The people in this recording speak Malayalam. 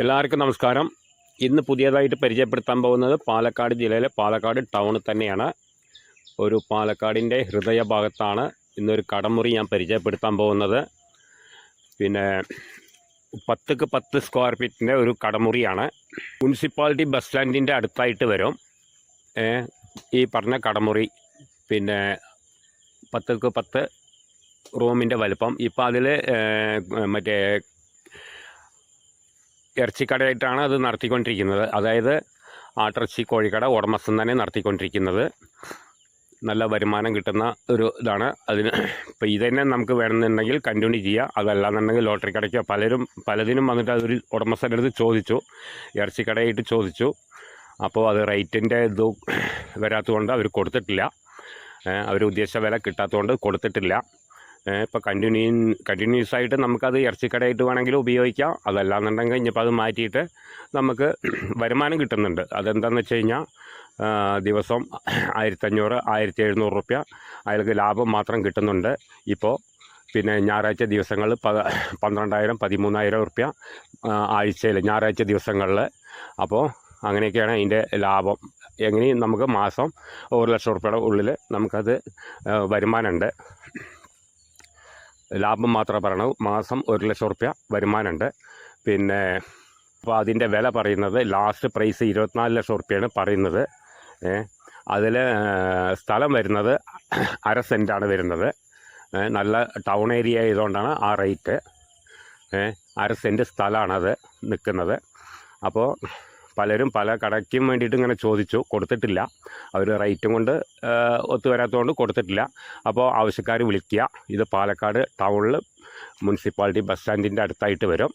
എല്ലാവർക്കും നമസ്കാരം. ഇന്ന് പുതിയതായിട്ട് പരിചയപ്പെടുത്താൻ പോകുന്നത് പാലക്കാട് ജില്ലയിലെ പാലക്കാട് ടൗൺ തന്നെയാണ്. ഒരു പാലക്കാടിന്റെ ഹൃദയഭാഗത്താണ് ഇന്നൊരു കടമുറി ഞാൻ പരിചയപ്പെടുത്താൻ പോകുന്നത്. പിന്നെ പത്തുക്ക് പത്ത് സ്ക്വയർ ഫീറ്റിന്റെ ഒരു കടമുറിയാണ്. മുനിസിപ്പാലിറ്റി ബസ് സ്റ്റാൻഡിന്റെ അടുത്തായിട്ട് വരും. ഈ പറഞ്ഞ കടമുറി. പിന്നെ പത്തുക്ക് പത്ത് റൂമിന്റെ വലുപ്പം. ഇപ്പോൾ അതിൽ മറ്റേ ഇറച്ചിക്കടയായിട്ടാണ് അത് നടത്തിക്കൊണ്ടിരിക്കുന്നത്. അതായത് ആട്ടിറച്ചി കോഴിക്കട ഉടമസ്ഥൻ തന്നെ നടത്തിക്കൊണ്ടിരിക്കുന്നത്. നല്ല വരുമാനം കിട്ടുന്ന ഒരു ഇതാണ്. അതിന് ഇപ്പോൾ ഇത് തന്നെ നമുക്ക് വേണമെന്നുണ്ടെങ്കിൽ കണ്ടിന്യൂ ചെയ്യാം. അതല്ലാന്നുണ്ടെങ്കിൽ ലോട്ടറി കടയ്ക്കോ പലരും പലതിനും വന്നിട്ട് അതൊരു ഉടമസ്ഥന്റെ അടുത്ത് ചോദിച്ചു. ഇറച്ചിക്കടയായിട്ട് ചോദിച്ചു. അപ്പോൾ അത് റേറ്റിന്റെ ഇത് വരാത്തതുകൊണ്ട് അവർ കൊടുത്തിട്ടില്ല. അവർ ഉദ്ദേശിച്ച വില കിട്ടാത്തതുകൊണ്ട് കൊടുത്തിട്ടില്ല. ഇപ്പോൾ കണ്ടിന്യൂ കണ്ടിന്യൂസ് ആയിട്ട് നമുക്കത് ഇറച്ചിക്കടയായിട്ട് വേണമെങ്കിൽ ഉപയോഗിക്കാം. അതല്ലാന്നുണ്ടെങ്കിൽ ഇനിയിപ്പോൾ അത് മാറ്റിയിട്ട് നമുക്ക് വരുമാനം കിട്ടുന്നുണ്ട്. അതെന്താണെന്ന് വെച്ച് കഴിഞ്ഞാൽ ദിവസം ആയിരത്തഞ്ഞൂറ് ആയിരത്തി എഴുന്നൂറ് റുപ്യ അയാൾക്ക് ലാഭം മാത്രം കിട്ടുന്നുണ്ട്. ഇപ്പോൾ പിന്നെ ഞായറാഴ്ച ദിവസങ്ങൾ പ പന്ത്രണ്ടായിരം പതിമൂന്നായിരം റുപ്യ ആഴ്ചയിൽ ഞായറാഴ്ച ദിവസങ്ങളിൽ. അപ്പോൾ അങ്ങനെയൊക്കെയാണ് അതിന്റെ ലാഭം. എങ്ങനെയും നമുക്ക് മാസം ഒരു ലക്ഷം റുപ്യയുടെ ഉള്ളിൽ നമുക്കത് വരുമാനമുണ്ട്. ലാഭം മാത്രമേ പറയണു മാസം ഒരു ലക്ഷം റുപ്യ വരുമാനമുണ്ട്. പിന്നെ അപ്പോൾ അതിന്റെ വില പറയുന്നത് ലാസ്റ്റ് പ്രൈസ് ഇരുപത്തിനാല് ലക്ഷം റുപ്യയാണ് പറയുന്നത്. അതിൽ സ്ഥലം വരുന്നത് അര സെന്റാണ് വരുന്നത്. നല്ല ടൗൺ ഏരിയ ആയതുകൊണ്ടാണ് ആ റേറ്റ്. അര സെന്റ് സ്ഥലമാണത് നിൽക്കുന്നത്. അപ്പോൾ പലരും പല കടയ്ക്കും വേണ്ടിയിട്ട് ഇങ്ങനെ ചോദിച്ചു. കൊടുത്തിട്ടില്ല. അവർ റേറ്റും കൊണ്ട് ഒത്തുവരാത്തതുകൊണ്ട് ഒത്തു വരാത്തതുകൊണ്ട് കൊടുത്തിട്ടില്ല. അപ്പോൾ ആവശ്യക്കാർ വിളിക്കുക. ഇത് പാലക്കാട് ടൗണിൽ മുനിസിപ്പാലിറ്റി ബസ് സ്റ്റാൻഡിന്റെ അടുത്തായിട്ട് വരും.